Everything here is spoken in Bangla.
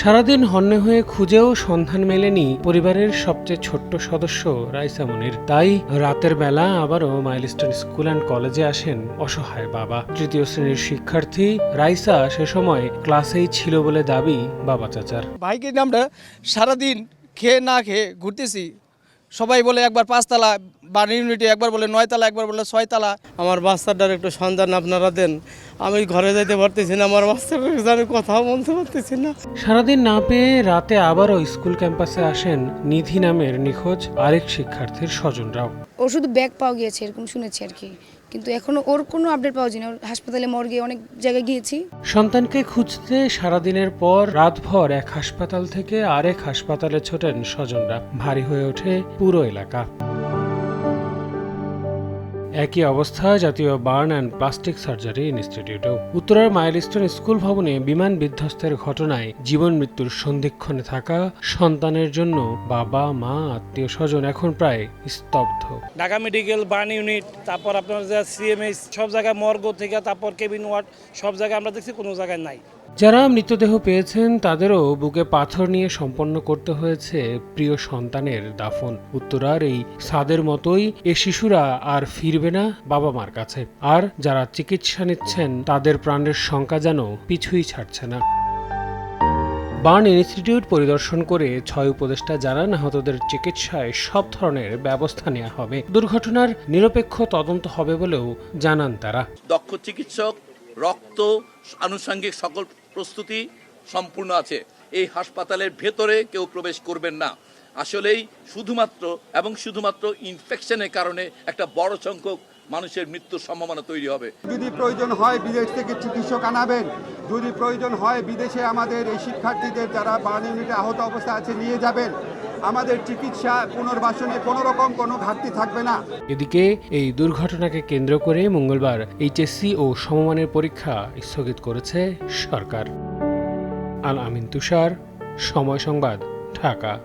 সারাদিন হন্যে হয়ে খুঁজেও সন্ধান মেলেনি পরিবারের সবচেয়ে ছোট্ট সদস্য রাইসা মনির। তাই রাতের বেলা আবারও মাইলস্টোন স্কুল অ্যান্ড কলেজে আসেন অসহায় বাবা। তৃতীয় শ্রেণির শিক্ষার্থী রাইসা সে সময় ক্লাসেই ছিল বলে দাবি বাবা চাচার। ভাইকে আমরা সারাদিন খেয়ে না খেয়ে ঘুরতেছি। সবাই বলে একবার পাঁচতলা বারো ইউনিটে একবার বলে নয়তলা একবার বলে ছয়তলা। আমার বাচ্চাটার একটু সন্ধান আপনারা দেন। আমি ঘরে যেতে পারতেছি না আমার বাচ্চাটার আমি কথাও বলতে পারতেছি না। সারাদিন না পেয়ে রাতে আবারও স্কুল ক্যাম্পাসে আসেন নিধি নামের নিখোঁজ আরেক শিক্ষার্থীর স্বজনরাও। ওর শুধু ব্যাগ পাওয়া গিয়েছে, এরকম শুনেছি আর কি। কিন্তু এখনও ওর কোনো আপডেট পাওয়া যায়নি। ওর হাসপাতালে মর্গে অনেক জায়গায় গিয়েছি। সন্তানকে খুঁজতে সারাদিনের পর রাতভর এক হাসপাতাল থেকে আরেক হাসপাতালে ছোটেন স্বজনরা। ভারী হয়ে ওঠে পুরো এলাকা। একই অবস্থা, জাতীয় বার্ন অ্যান্ড প্লাস্টিক সার্জারি ইনস্টিটিউটেও। উত্তরার মাইলস্টোন স্কুল ভবনে বিমান বিধ্বস্তের ঘটনায় জীবন মৃত্যুর সন্ধিক্ষণে থাকা সন্তানের জন্য বাবা, মা, আত্মীয় স্বজন এখন প্রায় স্তব্ধ। ঢাকা মেডিকেল, বার্ন ইউনিট, তারপর আপনার যে সিএমএইচ সব জায়গায় মর্গ থেকে তারপর কেবিন ওয়ার্ড, সব জায়গায় আমরা দেখছি কোনো জায়গায় নাই। যারা মৃতদেহ পেয়েছেন, তাদেরও বুকে পাথর নিয়ে সম্পন্ন করতে হয়েছে প্রিয় সন্তানের দাফন। উত্তরার এই সাদের মতোই এ শিশুরা আর ফিরবে না বাবা মার কাছে। আর যারা চিকিৎসা নিচ্ছেন, তাদের প্রাণের শঙ্কা যেন পিছুই ছাড়ছে না। বার্ন ইনস্টিটিউট পরিদর্শন করে ছয় উপদেষ্টা জানান আহতদের চিকিৎসায় সব ধরনের ব্যবস্থা নেওয়া হবে। দুর্ঘটনার নিরপেক্ষ তদন্ত হবে বলেও জানান তারা। দক্ষ চিকিৎসক, রক্ত, আনুষঙ্গিক সকল প্রস্তুতি সম্পূর্ণ আছে। এই হাসপাতালের ভেতরে কেউ প্রবেশ করবেন না। আসলেই শুধুমাত্র এবং শুধুমাত্র ইনফেকশনের কারণে একটা বড় সংখ্যক মানুষের মৃত্যুর সম্ভাবনা তৈরি হবে। যদি প্রয়োজন হয় বিদেশ থেকে চিকিৎসক আনাবেন। যদি প্রয়োজন হয় বিদেশে আমাদের এই শিক্ষার্থীদের যারা বার্ন ইউনিটে আহত অবস্থা আছে নিয়ে যাবেন। আমাদের চিকিৎসা পুনর্বাসনে কোনো রকম কোনো ঘাটতি থাকবে না। এদিকে এই দুর্ঘটনাকে কেন্দ্র করে মঙ্গলবার এইচএসসি ও সমমানের পরীক্ষা স্থগিত করেছে সরকার। আল আমিন তুষার, সময় সংবাদ, ঢাকা।